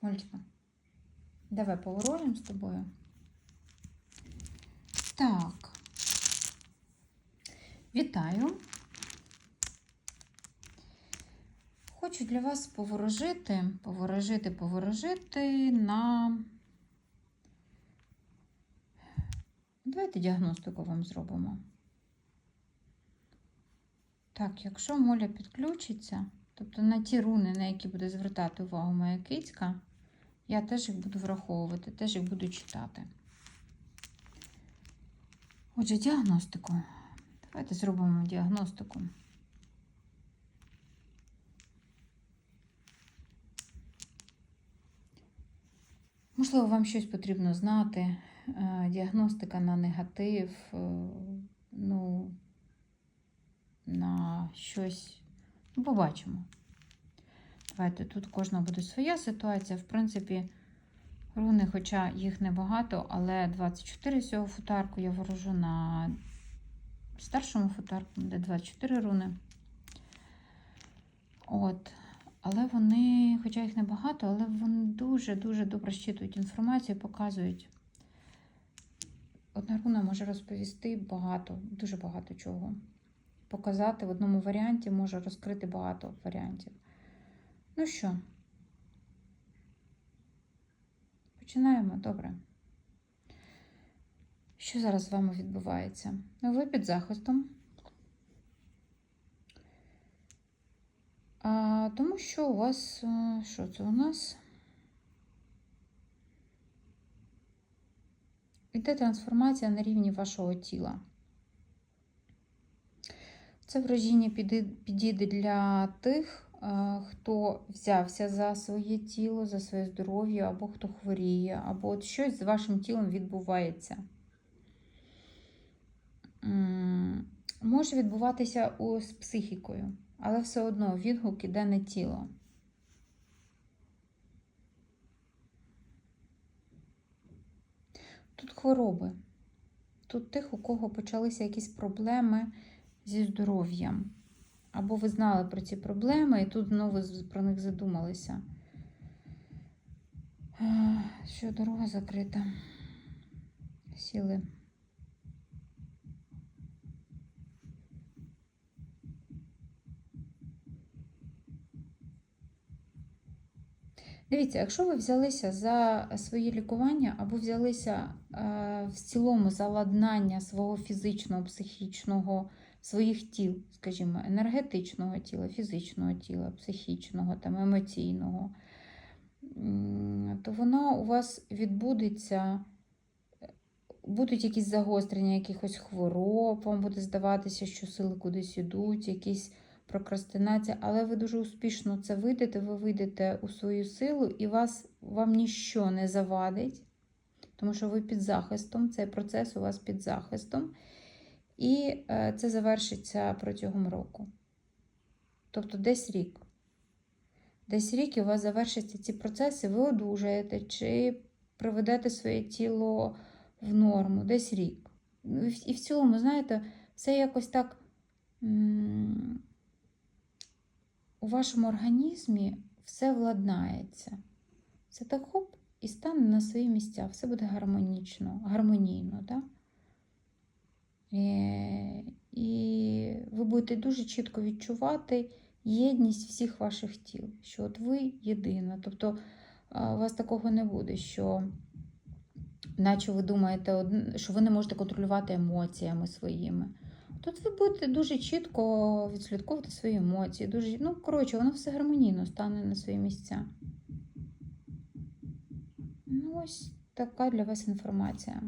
Олечка, давай повороним з тобою. Так. Вітаю. Хочу для вас поворожити, поворожити, поворожити на. Давайте діагностику вам зробимо. Так, якщо моля підключиться, тобто на ті руни, на які буде звертати увагу моя кицька, я теж їх буду враховувати, теж їх буду читати. Отже, діагностику. Давайте зробимо діагностику. Можливо, вам щось потрібно знати. Е, Діагностика на негатив, е, ну, на щось. Ну, побачимо. Давайте тут кожна буде своя ситуація. В принципі, руни, хоча їх небагато, але 24 з цього футарку я ворожу на старшому футарку, де 24 руни. От. Але вони, хоча їх небагато, але вони дуже-дуже добре щитують інформацію, показують. Одна руна може розповісти багато, дуже багато чого. Показати в одному варіанті може розкрити багато варіантів. Ну що, починаємо добре. Що зараз з вами відбувається? Ну, ви під захистом. А, тому що у вас, е, що це у нас? Іде трансформація на рівні вашого тіла. Це вражіння підійде для тих, хто взявся за своє тіло, за своє здоров'я, або хто хворіє, або от щось з вашим тілом відбувається. Може відбуватися з психікою, але все одно відгук іде на тіло. Тут хвороби. Тут тих, у кого почалися якісь проблеми зі здоров'ям. Або ви знали про ці проблеми, і тут знову про них задумалися. Що дорога закрита. Сіли. Дивіться, якщо ви взялися за своє лікування або взялися е, в цілому за ладнання свого фізичного, психічного, своїх тіл, скажімо, енергетичного тіла, фізичного тіла, психічного, там, емоційного, то воно у вас відбудеться, будуть якісь загострення якихось хвороб, вам буде здаватися, що сили кудись ідуть, якісь прокрастинація, але ви дуже успішно це вийдете, ви вийдете у свою силу, і вас, вам ніщо не завадить, тому що ви під захистом, цей процес у вас під захистом, і е, це завершиться протягом року. Тобто десь рік. Десь рік і у вас завершаться ці процеси, ви одужаєте чи приведете своє тіло в норму, десь рік. І в- цілому, знаєте, все якось так. у вашому організмі все владнається. Все так хоп і стане на свої місця, все буде гармонічно, гармонійно. Да? Е, І ви будете дуже чітко відчувати єдність всіх ваших тіл, що от ви єдина. Тобто у вас такого не буде, що наче ви думаєте, що ви не можете контролювати емоціями своїми. Тут ви будете дуже чітко відслідковувати свої емоції. Дуже, ну, коротше, воно все гармонійно стане на свої місця. Ну, ось така для вас інформація.